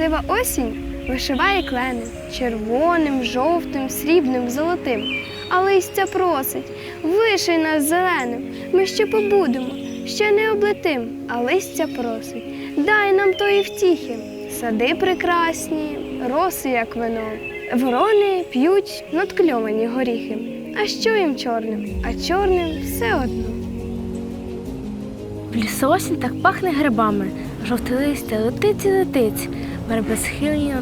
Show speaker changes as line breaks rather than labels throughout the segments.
красива осінь вишиває клени червоним, жовтим, срібним, золотим. А листя просить, виший нас зеленим. Ми ще побудемо, ще не облетим, а листя просить. Дай нам тої втіхи, сади прекрасні, роси, як вино. Ворони п'ють надкльовані горіхи. А що їм чорним? А чорним все одно.
В лісу осінь так пахне грибами, жовте листя летить і летить, верби схилені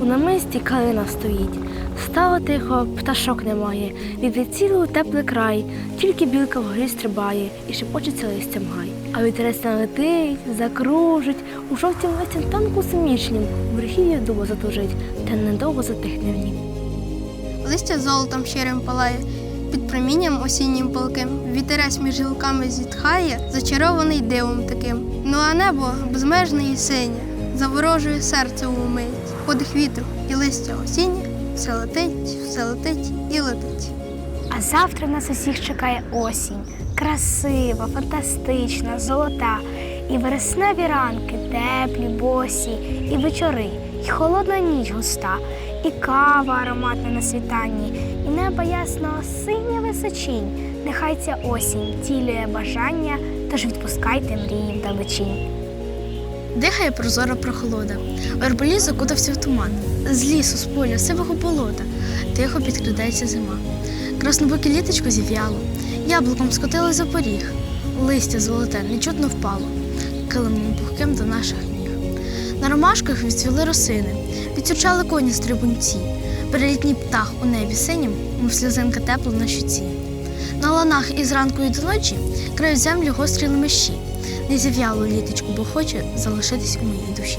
у намисті калина стоїть. Стало тихо, пташок немає, відлетіли у теплий край, тільки білка вгорі стрибає і шепочеться листям гай. А вітерець там летить, закружить, у жовтім листям танку сумічнім, у верхів'я дуба затужить, та недовго затихне в нім.
Листя золотом щирим палає, під промінням осіннім палким. Вітерець між гілками зітхає, зачарований дивом таким. Ну а небо безмежне і синє, заворожує серце умить. Подих вітру і листя осіннє, все летить, все летить і летить.
А завтра нас усіх чекає осінь. Красива, фантастична, золота. І вересневі ранки, теплі, босі, і вечори, і холодна ніч густа, і кава ароматна на світанні, і небо ясно синя височінь. Нехай ця осінь тілює бажання, тож відпускайте мрії вдалечінь.
Дихає прозора прохолода. Верболіз закутався в туман. З лісу, з поля, сивого болота. Тихо підкрадається зима. Краснобоке літочко зів'яло. Яблуком скотило за поріг. Листя золоте нечутно впало. Килимом пухким до наших ніг. На ромашках відцвіли росини. Підсючали коні стрибунці. Перелітній птах у небі синім, мов сльозинка тепла на щуці. На ланах із ранку і до ночі крають землю гострі лемеші. Не зів'яло літочку, бо хоче залишитись у моїй душі.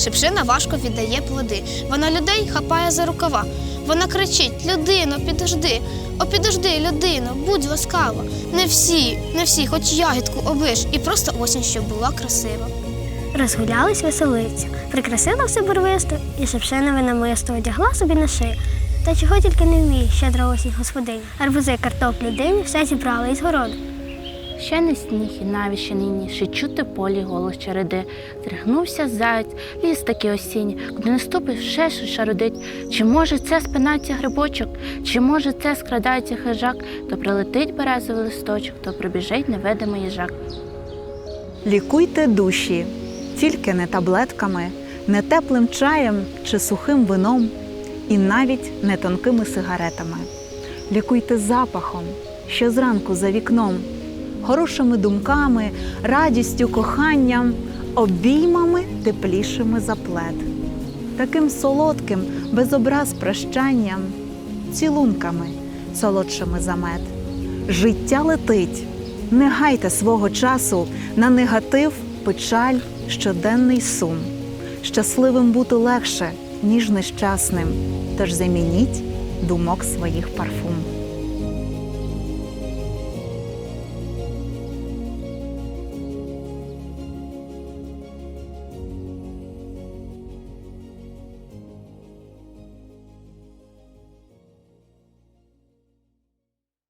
Шипшина важко віддає плоди. Вона людей хапає за рукава. Вона кричить: Людино, підожди, о, підожди, людино, будь ласкава. Не всі, не всі, хоч ягідку обиш, і просто осінь, щоб була красива.
Розгулялись веселиця, прикрасила все барвисто і шепшенове намисто одягла собі на шию. Та чого тільки не вміє щедра осінь господиня. Арбузи, картоплю, дині все зібрала із городу.
Ще не сніг і навіть ще нині, ще чути полі голос череди. Тригнувся заяць, ліс такий осінь, куди не ступиш, ще щось шародить. Чи може це спинається грибочок, чи може це скрадається хижак, то прилетить березовий листочок, то пробіжить невидимий їжак.
Лікуйте душі, тільки не таблетками, не теплим чаєм чи сухим вином, і навіть не тонкими сигаретами. Лікуйте запахом, що зранку за вікном, хорошими думками, радістю, коханням, обіймами теплішими за плед, таким солодким, без образ прощанням, цілунками, солодшими за мед. Життя летить. Не гайте свого часу на негатив, печаль, щоденний сум. Щасливим бути легше, ніж нещасним. Тож замініть думок своїх парфум.